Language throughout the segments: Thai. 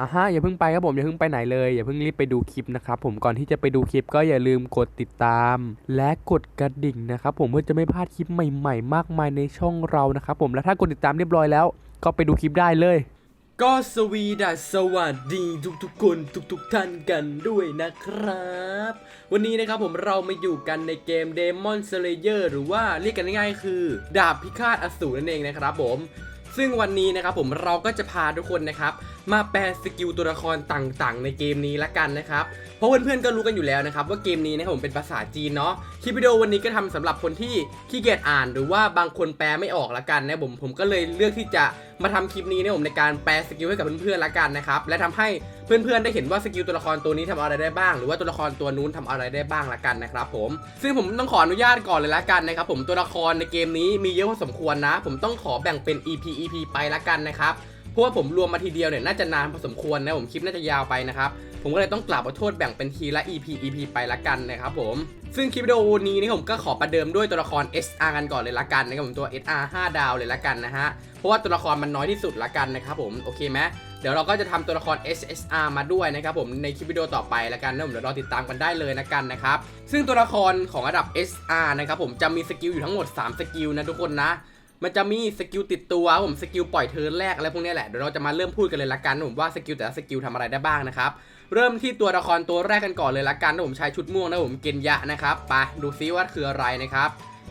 อะฮะอย่าเพิ่งไปครับผมอย่าเพิ่งไปไหนเลยอย่าเพิ่งรีบไปดูคลิปนะครับผมก่อนที่จะไปดูคลิปก็อย่าลืมกดติดตาม และกดกระดิ่งนะครับผมเพื่อจะไม่พลาดคลิปใหม่ๆ มากมายในช่องเรานะครับผมและถ้ากดติดตามเรียบร้อยแล้ว ก็ไปดูคลิปได้เลย ก็สวีดัสสวัสดีทุกๆคนทุกๆท่านกันด้วยนะครับ วันนี้นะครับผมเรามาอยู่กันในเกม Demon Slayer หรือว่าเรียกกันง่ายๆคือ ดาบพิฆาตอสูรนั่นเองนะครับผม ซึ่งวันนี้นะครับผมเราก็จะพาทุกคนนะครับมาแปลสกิลตัวละครต่างๆ ในเกมนี้ละกันนะครับเพราะเพื่อนๆก็รู้กันอยู่แล้วนะครับว่าเกมนี้นะครับผมเป็นภาษาจีนเนาะคลิปวิดีโอวันนี้ก็ทำสำหรับคนที่ขี้เกียจอ่าน หรือว่าบางคนแปลไม่ออกละกันนะผมผมก็เลยเลือกที่จะ มาทำคลิปนี้นะผมในการแปลสกิลให้กับเพื่อนๆละกันนะครับและทำให้เพื่อนๆได้เห็นว่าสกิลตัวละครตัวนี้ทำอะไรได้บ้าง หรือว่าตัวละครตัวนู้นทำอะไรได้บ้างละกันนะครับผมซึ่งผมต้องขออนุญาตก่อนเลยละกันนะครับผมตัวละครในเกมนี้มีเยอะพอสมควรนะ ผมต้องขอแบ่งเป็น EP EP ไปละกันนะครับ เพราะว่าผมรวมมาทีเดียวเนี่ยน่าจะนานพอสมควรนะผมคลิปน่าจะยาวไปนะครับผมก็เลยต้องกลับขอโทษแบ่งเป็นทีละ EP EP ไปละกันนะครับผมซึ่งคลิปวิดีโอนี้นี่ผมก็ขอประเดิมด้วยตัวละคร SR กันก่อนเลยละกันนะครับผมตัว SR 5 ดาวเลยละกันนะฮะเพราะว่าตัวละครมันน้อยที่สุดละกันนะครับผมโอเคไหมเดี๋ยวเราก็จะทำตัวละคร SSR มาด้วยนะครับผมในคลิปวิดีโอต่อไปละกันนะผมเดี๋ยวรอติดตามกันได้เลยละกันนะครับซึ่งตัวละครของระดับ SR นะครับผมจะมีสกิลอยู่ทั้งหมด 3 สกิลนะทุกคนนะ มันจะมีสกิลติดตัวผมสกิลปล่อยเทิร์นแรกอะไรพวกนี้แหละเดี๋ยวเราจะมาเริ่มพูดกันเลยละกันนะผมว่าสกิลแต่ละสกิลทำอะไรได้บ้างนะครับเริ่มที่ตัวละครตัวแรกกันก่อนเลยละกันนะผมใชายชุดม่วงนะผมเกนยะนะครับไปดูซิว่าคืออะไรนะครับ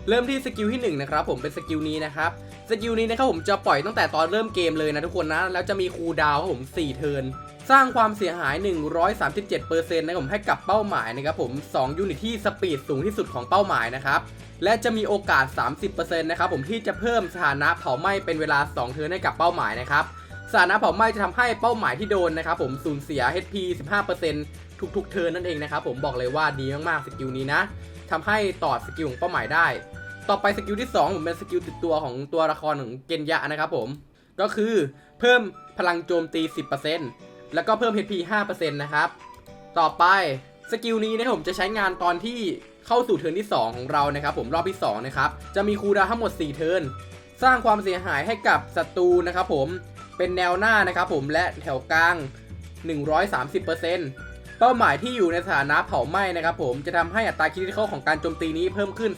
เริ่มที่สกิลที่หนึ่งนะครับผมเป็นสกิลนี้นะครับสกิลนี้นะครับผมจะปล่อยตั้งแต่ตอนเริ่มเกมเลยนะทุกคนนะแล้วจะมีคูลดาวน์ผม4เทิร์น สร้างความเสียหาย 137%นะครับผมให้กับเป้าหมายนะครับผม 2 ยูนิตที่สปีดสูงที่สุดของเป้าหมายนะครับและจะมีโอกาส 30%นะครับผมที่จะเพิ่มสถานะเผาไหม้เป็นเวลา 2 เทิร์นให้กับเป้าหมายนะครับสถานะเผาไหม้จะทำให้เป้าหมายที่โดนนะครับผมสูญเสีย HP 15%ทุกๆเทิร์นนั่นเองนะครับผมบอกเลยว่าดีมากๆสกิลนี้นะทำให้ต่อสกิลของเป้าหมายได้ ต่อไปสกิลที่ 2 ผมเป็นสกิลติดตัวของตัวละครของเกนยะนะครับผมก็คือเพิ่มพลังโจมตี 10% แล้วก็เพิ่ม HP 5%นะครับ ต่อไปสกิลนี้นะครับผมจะใช้งานตอนที่เข้าสู่เทิร์นที่ 2 ของเรานะครับ ผมรอบที่2นะครับจะมีคูดาทั้งหมด 4 เทิร์นสร้างความเสียหายให้กับศัตรูนะครับผมเป็นแนวหน้านะครับผมและแถวกลาง 130%เป้าหมายที่อยู่ในสถานะเผาไหม้นะครับผมจะทำให้อัตราคิดเข้าของการโจมตีนี้เพิ่มขึ้น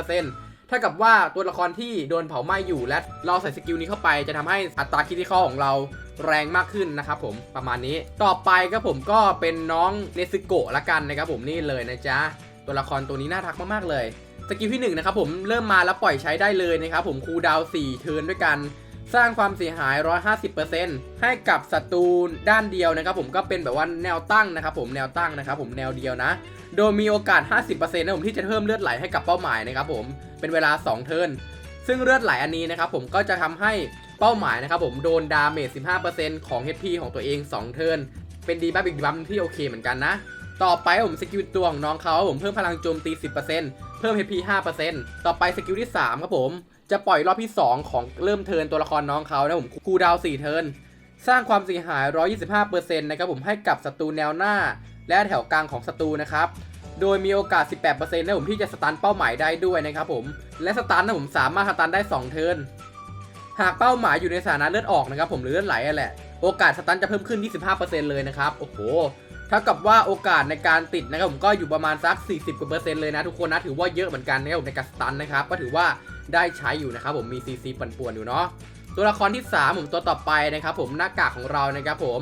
35% ถ้ากับว่าตัวละครที่โดนเผาไหม้อยู่และเราใส่สกิลนี้เข้าไป จะทำให้อัตราคิดเข้อของเราแรงมากขึ้นนะครับผมประมาณนี้ต่อไปครับผมก็เป็นน้องเนซึโกะละกันนะครับผมนี่เลยนะจ๊ะตัวละครตัวนี้น่าทักมากๆเลยสกิลที่1นะครับผมเริ่มมาแล้วปล่อยใช้ได้เลยนะครับผมคูลดาวน์4เทิร์นด้วยกัน สร้างความเสียหาย 150%ให้กับศัตรูด้านเดียวนะครับผมก็เป็นแบบว่าแนวตั้งนะครับผมแนวตั้งนะครับผมแนวเดียวนะ โดยมีโอกาส 50%นะผมที่จะเพิ่มเลือดไหลให้กับเป้าหมายนะครับผมเป็นเวลา 2 เทิร์นซึ่งเลือดไหลอันนี้นะครับผมก็จะทำให้เป้าหมายนะครับผมโดนดาเมจ 15%ของ HP ของตัวเอง 2 เทิร์นเป็นดีบัฟอีกดีบัฟที่โอเคเหมือนกันนะต่อไปผมสกิลตัวของน้องเขาผมเพิ่มพลังโจมตี 10%เพิ่ม HP 5%ต่อไปสกิลที่ 3 ครับผม จะปล่อยรอบที่ 2 ของเริ่มเทินตัวละครน้องเขานะผมคูดาวน์4เทินสร้างความเสียหาย 125%นะครับผมให้กับศัตรูแนวหน้า และแถวกลางของศัตรูนะครับ โดยมีโอกาส 18%นะผมที่จะสตันเป้าหมายได้ด้วยนะครับผม และสตันนะผมสามารถสตันได้ 2 เทินหากเป้าหมายอยู่ในสถานะเลือดออกนะครับผมหรือเลือดไหลอะแหละ โอกาสสตันจะเพิ่มขึ้น 25%เลยนะครับ โอ้โหเท่ากับว่าโอกาสในการติดนะครับผมก็อยู่ประมาณสัก 40กว่าเปอร์เซ็นต์เลยนะทุกคนนะถือว่าเยอะเหมือนกันนะครับผมในการสตันนะครับก็ถือว่า ได้ใช้อยู่นะครับผมมี CC ปั่นป่วนอยู่เนาะตัวละครที่ 3 ผมตัวต่อไปนะครับผมหน้ากากของเรานะครับผม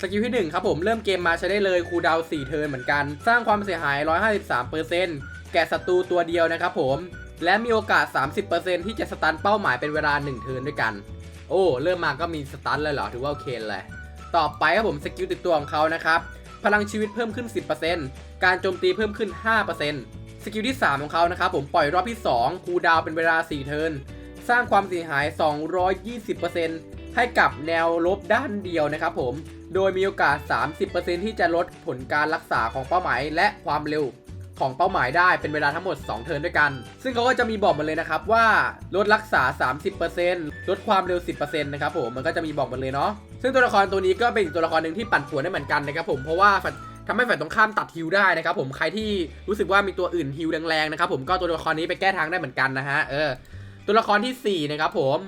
สกิลที่ 1 ครับผมเริ่มเกมมาใช้ได้เลยคูดาว4เทิร์นเหมือนกัน สร้างความเสียหาย 153%แก่ศัตรูตัวเดียวนะครับผม และมีโอกาส 30%ที่จะสตันเป้าหมายเป็นเวลา 1 เทิร์นด้วยกัน โอ้ เริ่มมาก็มีสตันเลยเหรอ ถือว่าโอเคเลย ต่อไปครับผมสกิลติดตัวของเขานะครับ พลังชีวิตเพิ่มขึ้น 10%การโจมตีเพิ่มขึ้น 5% สกิลที่ 3 ของเขานะครับผมปล่อยรอบที่ 2 คูดาวเป็นเวลา 4 เทิร์นสร้างความเสียหาย 220%ให้กับแนวลบด้านเดียวนะครับผม โดยมีโอกาส 30%ที่จะลดผลการรักษาของเป้าหมาย และความเร็วของเป้าหมายได้เป็นเวลาทั้งหมด 2 เทิร์นด้วยกัน ซึ่งเขาก็จะมีบอกมาเลยนะครับว่าลดรักษา 30%ลดความเร็ว 10%นะครับผมมันก็จะมีบอกมาเลยเนาะซึ่งตัวละครตัวนี้ก็เป็นตัวละครหนึ่งที่ปั่นป่วนได้เหมือนกันนะครับผมเพราะว่า ทำให้ฝ่ายตรงข้ามตัดฮิวได้นะครับผมใครที่รู้สึกว่ามีตัวอื่นฮิวแรงๆนะครับผมก็ตัวละครนี้ไปแก้ทางได้เหมือนกันนะฮะเออตัวละครทีสี่4นะครับผม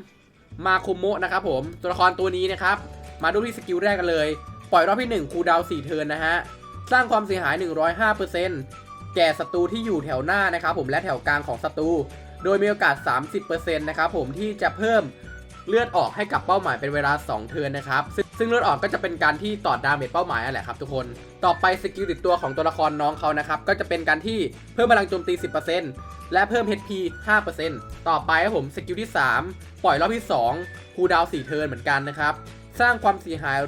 มาคุโมะนะครับผมตัวละครตัวนี้นะครับมาดูที่สกิลแรกกันเลย ปล่อยรอบที่1คูดาวน์4เทิร์นนะฮะสร้างความเสียหาย 105%แก่ศัตรูที่อยู่แถวหน้านะครับผมและแถวกลางของศัตรูโดยมีโอกาส 30%นะครับผมที่จะเพิ่ม เลือดออกให้กับเป้าหมายเป็นเวลา 2 เทิร์นนะครับซึ่งซึ่งเลือดออกก็จะเป็นการที่ตอดดาเมจเป้าหมายนั่นแหละครับทุกคน ต่อไปสกิลติดตัวของตัวละครน้องเขานะครับ ก็จะเป็นการที่เพิ่มพลังโจมตี 10%และเพิ่ม HP 5%ต่อไปครับผมสกิลที่ 3 ปล่อยรอบที่ 2 คูดาว4เทิร์นเหมือนกันนะครับ สร้างความเสียหาย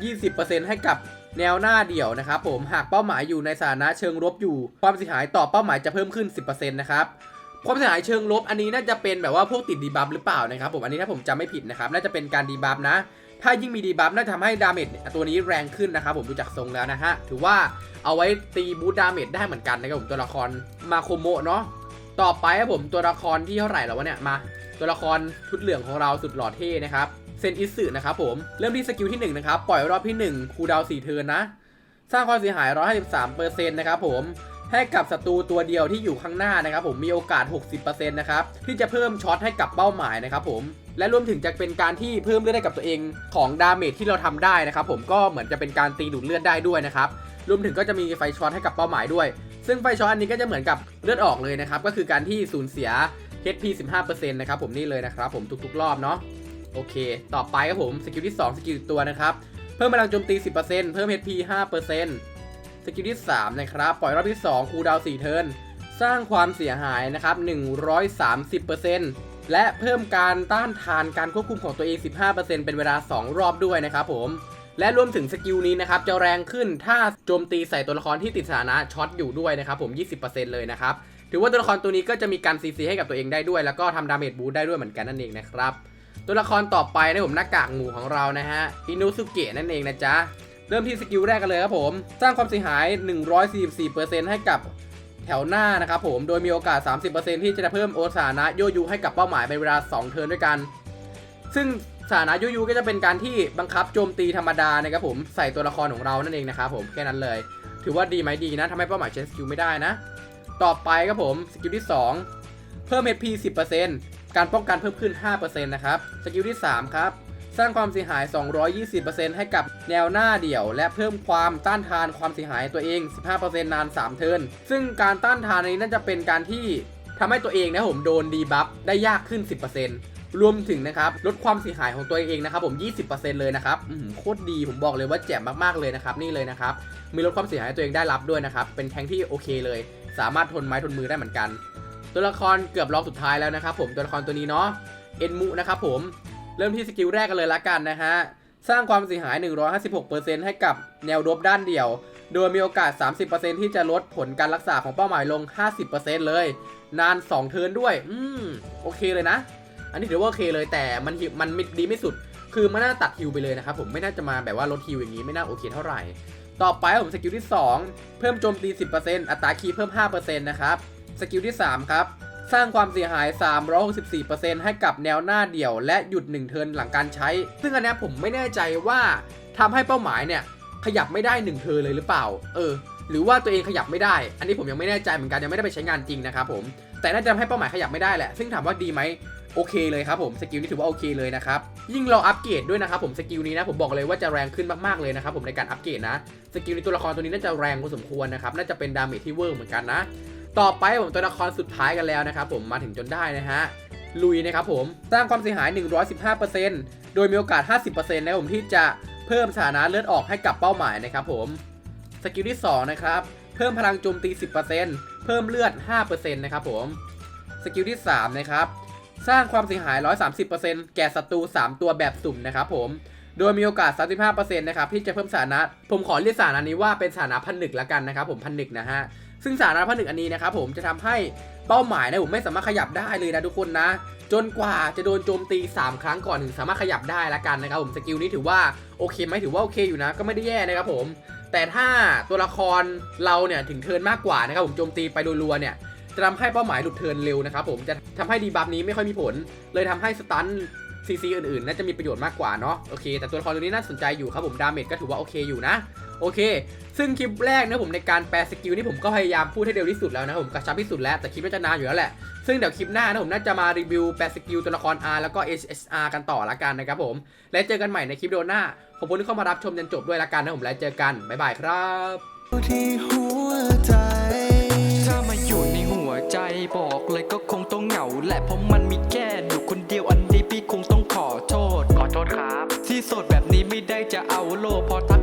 220%ให้กับแนวหน้าเดี่ยวนะครับผมหากเป้าหมายอยู่ในสถานะเชิงรบอยู่ ความเสียหายต่อเป้าหมายจะเพิ่มขึ้น 10%นะครับ ความเสียหายเชิงลบอันนี้น่าจะเป็นแบบว่าพวกติดดีบัฟหรือเปล่านะครับผมอันนี้ถ้าผมจำไม่ผิดนะครับน่าจะเป็นการดีบัฟนะ ถ้ายิ่งมีดีบัฟน่าจะทำให้ดาเมจตัวนี้แรงขึ้นนะครับผมดูจากทรงแล้วนะฮะถือว่าเอาไว้ตีบูทดาเมจได้เหมือนกันนะครับผมตัวละครมาโคโมะเนาะต่อไปครับผมตัวละครที่เท่าไหร่แล้ววะเนี่ยมา ตัวละครชุดเหลืองของเราสุดหล่อเท่นะครับเซนอิสึนะครับผมเริ่มที่สกิลที่1นะครับปล่อยรอบที่1คูดาวน์4เทิร์นนะสร้างความเสียหาย 153%นะครับผม ให้กับศัตรูตัวเดียวที่อยู่ข้างหน้านะครับผมมีโอกาส 60%นะครับที่จะเพิ่มช็อตให้กับเป้าหมายนะครับผมและรวมถึงจะเป็นการที่เพิ่มเลือดให้กับตัวเองของดาเมจที่เราทำได้นะครับผมก็เหมือนจะเป็นการตีดูดเลือดได้ด้วยนะครับรวมถึงก็จะมีไฟช็อตให้กับเป้าหมายด้วย ซึ่งไฟช็อตอันนี้ก็จะเหมือนกับเลือดออกเลยนะครับก็คือการที่สูญเสีย HP 15%นะครับผมนี่เลยนะครับผมทุกๆ รอบเนาะโอเค ต่อไปครับผมสกิลที่ 2 สกิลตัวนะครับ เพิ่มพลังโจมตี 10%เพิ่ม HP 5% สกิลที่ 3 นะครับ ปล่อยรอบที่ 2 คูดาว4เทิร์นสร้างความเสียหายนะครับ 130%และเพิ่มการต้านทานการควบคุมของตัวเอง 15%เป็นเวลา 2 รอบด้วยนะครับผม และรวมถึงสกิลนี้นะครับ จะแรงขึ้นถ้าโจมตีใส่ตัวละครที่ติดสถานะช็อตอยู่ด้วยนะครับผม 20%เลยนะครับ ถือว่าตัวละครตัวนี้ก็จะมีการซีซีให้กับตัวเองได้ด้วย แล้วก็ทำดาเมจบูทได้ด้วยเหมือนกันนั่นเองนะครับ ตัวละครต่อไปนะผมหน้ากากหมูของเรานะฮะ อินุสุเกะนั่นเองนะจ๊ะ เริ่มที่สกิลแรกกันเลยครับผม สร้างความเสียหาย 144%ให้กับแถวหน้านะครับผม โดยมีโอกาส 30%ที่จะเพิ่มโอสานะโยยูให้กับเป้าหมายเป็นเวลา 2 เทิร์นด้วยกัน ซึ่งสานะโยยูก็จะเป็นการที่บังคับโจมตีธรรมดานะครับผมใส่ตัวละครของเรานั่นเองนะครับผมแค่นั้นเลย ถือว่าดีไหมดีนะทำให้เป้าหมายใช้สกิลไม่ได้นะ ต่อไปครับผมสกิลที่ 2 เพิ่ม HP 10%การป้องกันเพิ่มขึ้น 5%นะครับสกิลที่ 3 ครับ สร้างความเสียหาย 220%ให้กับแนวหน้าเดี่ยว และเพิ่มความต้านทานความเสียหายตัวเอง 15%นาน 3 เทิร์น ซึ่งการต้านทานนี้น่าจะเป็นการที่ทำให้ตัวเองนะผมโดนดีบัฟได้ยากขึ้น 10%รวมถึงนะครับลดความเสียหายของตัวเองนะครับผม 20%เลยนะครับโคตรดีผมบอกเลยว่าแจ่มมากๆเลยนะครับนี่เลยนะครับมีลดความเสียหายตัวเองได้รับด้วยนะครับเป็นแทงที่โอเคเลย สามารถทนไม้ทนมือได้เหมือนกัน ตัวละครเกือบรอบสุดท้ายแล้วนะครับผมตัวละครตัวนี้เนาะเอ็นมุนะครับผม เริ่มที่สกิลแรกกันเลยละกันนะฮะ สร้างความเสียหาย 156%ให้กับแนวรบด้านเดี่ยว โดยมีโอกาส 30%ที่จะลดผลการรักษาของเป้าหมายลง 50%เลย นาน 2 เทิร์นด้วย อืม โอเคเลยนะ อันนี้ถือว่าโอเคเลยแต่มันมันม่ดีไม่สุด คือมันน่าตัดฮิวไปเลยนะครับผมไม่น่าจะมาแบบว่าลดฮิวอย่างนี้ไม่น่าโอเคเท่าไหร่ ต่อไปผมสกิลที่ 2 เพิ่มโจมตี 10%อัตราคีย์เพิ่ม 5%นะครับ สกิลที่ 3 ครับ สร้างความเสียหาย 364%ให้กับแนวหน้าเดี่ยว และหยุด 1 เทิร์นหลังการใช้ ซึ่งอันนี้ผมไม่แน่ใจว่าทำให้เป้าหมายเนี่ย ขยับไม่ได้ 1 เทิร์นเลยหรือเปล่า เออ หรือว่าตัวเองขยับไม่ได้ อันนี้ผมยังไม่แน่ใจเหมือนกันยังไม่ได้ไปใช้งานจริงนะครับผม แต่น่าจะทำให้เป้าหมายขยับไม่ได้แหละ ซึ่งถามว่าดีไหมโอเคเลยครับผมสกิลนี้ถือว่าโอเคเลยนะครับ ยิ่งเราอัปเกรดด้วยนะครับผมสกิลนี้นะผมบอกเลยว่าจะแรงขึ้นมากๆเลยนะครับผมในการอัปเกรดนะสกิลในตัวละครตัวนี้น่าจะแรงพอสมควรนะครับน่าจะเป็นดาเมจที่เวอร์เหมือนกันนะ ต่อไปผมตัวละครสุดท้ายกันแล้วนะครับผมมาถึงจนได้นะฮะลุยนะครับผมสร้างความเสียหาย 115%โดยมีโอกาส 50%นะครับผมที่จะเพิ่มสถานะเลือดออกให้กับเป้าหมายนะครับผมสกิลที่2นะครับเพิ่มพลังโจมตี 10%เพิ่มเลือด 5%นะครับผมสกิลที่3นะครับสร้างความเสียหาย 130%แก่ศัตรู 3 ตัวแบบสุ่มนะครับผมโดยมีโอกาส 35%นะครับที่จะเพิ่มสถานะ ผมขอเรียกสถานะนี้ว่าเป็นสถานะพันหนึ่งละกันนะครับผมพันหนึ่งนะฮะ ซึ่งสานะพันหนึ่งอันนี้นะครับผมจะทำให้เป้าหมายนะผมไม่สามารถขยับได้เลยนะทุกคนนะ จนกว่าจะโดนโจมตี 3 ครั้งก่อนถึงสามารถขยับได้ละกันนะครับผมสกิลนี้ถือว่าโอเคไหมถือว่าโอเคอยู่นะ ก็ไม่ได้แย่นะครับผม แต่ถ้าตัวละครเราเนี่ยถึงเทินมากกว่านะครับผมโจมตีไปรัวๆเนี่ยจะทำให้เป้าหมายหลุดเทินเร็วนะครับผมจะทำให้ดีบัฟนี้ไม่ค่อยมีผล เลยทำให้สตันซีซีอื่นๆ น่าจะมีประโยชน์มากกว่าเนาะโอเค แต่ตัวละครตัวนี้น่าสนใจอยู่ครับผมดาเมจก็ถือว่าโอเคอยู่นะ โอเค ซึ่งคลิปแรกนะผมในการแปลสกิลนี่ผมก็พยายามพูดให้เร็วที่สุดแล้วนะผมกระชับที่สุดแล้วแต่คลิปน่าจะนานอยู่แล้วแหละซึ่งเดี๋ยวคลิปหน้านะผมน่าจะมารีวิวแปลสกิลตัวละคร R แล้วก็ HSR กันต่อละกันนะครับผม และเจอกันใหม่ในคลิปโดนหน้าขอบคุณที่เข้ามารับชมจนจบด้วยละกันนะผมแล้วเจอกันบ๊ายบายครับที่หัวใจถ้ามาอยู่ในหัวใจบอกเลยก็คงต้องเหงาแหละเพราะมันมีแค่อยู่คนเดียวอันนี้พี่คงต้องขอโทษขอโทษครับ ที่โสดแบบนี้ไม่ได้จะเอาโลพอทัก